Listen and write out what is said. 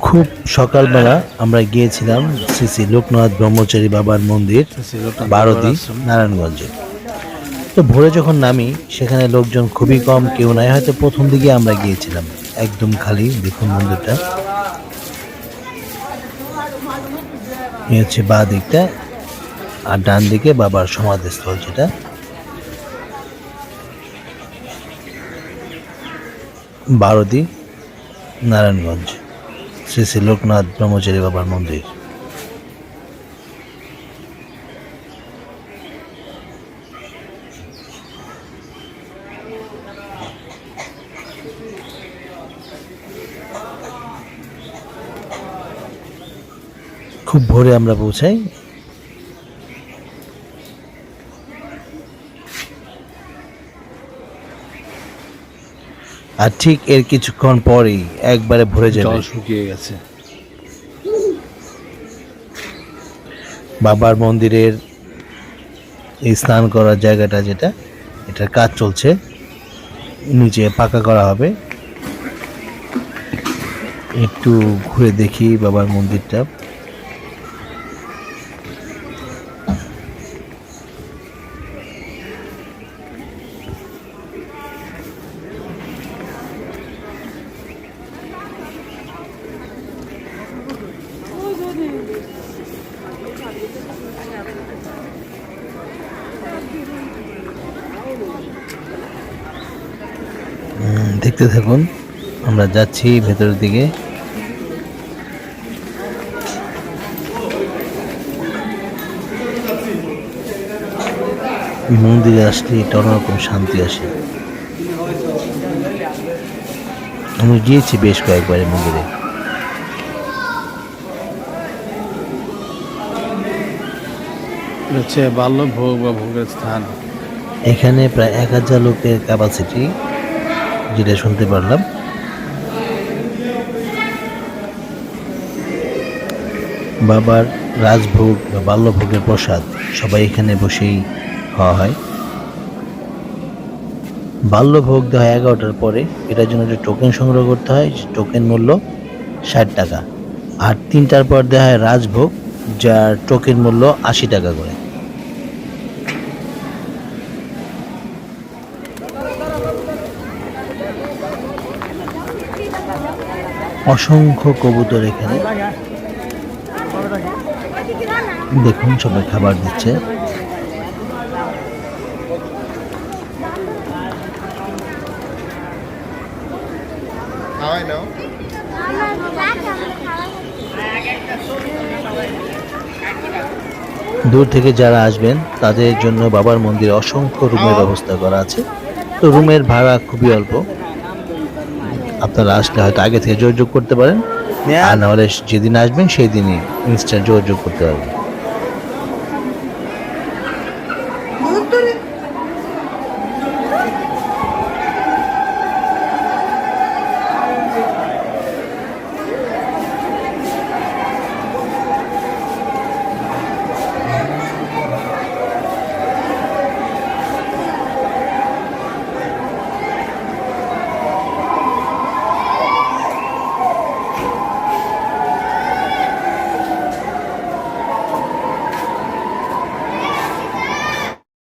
খুব সকালবেলা আমরা গিয়েছিলাম শ্রী শ্রী লোকনাথ ব্রহ্মচারী বাবার মন্দির বারোদি নারায়ণগঞ্জে। তো ভোরে যখন নামি সেখানে লোকজন খুবই কম কেউ নাই হয়তো প্রথম দিকে আমরা গিয়েছিলাম। একদম খালি দেখুন মন্দিরটা। হচ্ছে বা দিকটা আর ডান দিকে বাবার সমাধিস্থল যেটা। বারোদি নারায়ণগঞ্জ। শ্রী শ্রী লোকনাথ ব্রহ্মচারী বাবার মন্দির। খুব ভোরে আমরা পৌঁছাই। আর ঠিক এর কিছুক্ষণ পরেই একবারে ভরে যাবে। জল শুকিয়ে গেছে। বাবার মন্দিরের এই স্নান করার জায়গাটা যেটা এটার কাজ চলছে। নিচে পাকা করা হবে। একটু ঘুরে দেখি বাবার মন্দিরটা। দেখতে থাকুন, আমরা যাচ্ছি ভেতরের দিকে। মন্দিরে আসলে একটা অন্যরকম শান্তি আসে। আমি গিয়েছি বেশ কয়েকবার মন্দিরে। হচ্ছে বাল্য ভোগ বা ভোগের স্থান। এখানে প্রায় এক হাজার লোকের ক্যাপাসিটি যেটা শুনতে পারলাম। বাবার রাজভোগ বা বাল্যভোগের প্রসাদ সবাই এখানে বসেই খাওয়া হয়। বাল্যভোগ দেওয়া হয় এগারোটার পরে। এটার জন্য যে টোকেন সংগ্রহ করতে হয় টোকেন মূল্য ষাট টাকা। আর তিনটার পর দেওয়া হয় রাজভোগ, যার টোকেন মূল্য আশি টাকা করে। অসংখ্য কবুতর এখানে। দেখুন সবাই খাবার দিচ্ছে? দূর থেকে যারা আসবেন তাদের জন্য বাবার মন্দিরে অসংখ্য রুমের ব্যবস্থা করা আছে। তো রুমের ভাড়া খুবই অল্প। আপনারা আসলে হয়তো আগে থেকে যোগাযোগ করতে পারেন। আর নাহলে যেদিন আসবেন সেই দিনই ইনস্ট্যান্ট যোগাযোগ করতে পারবেন।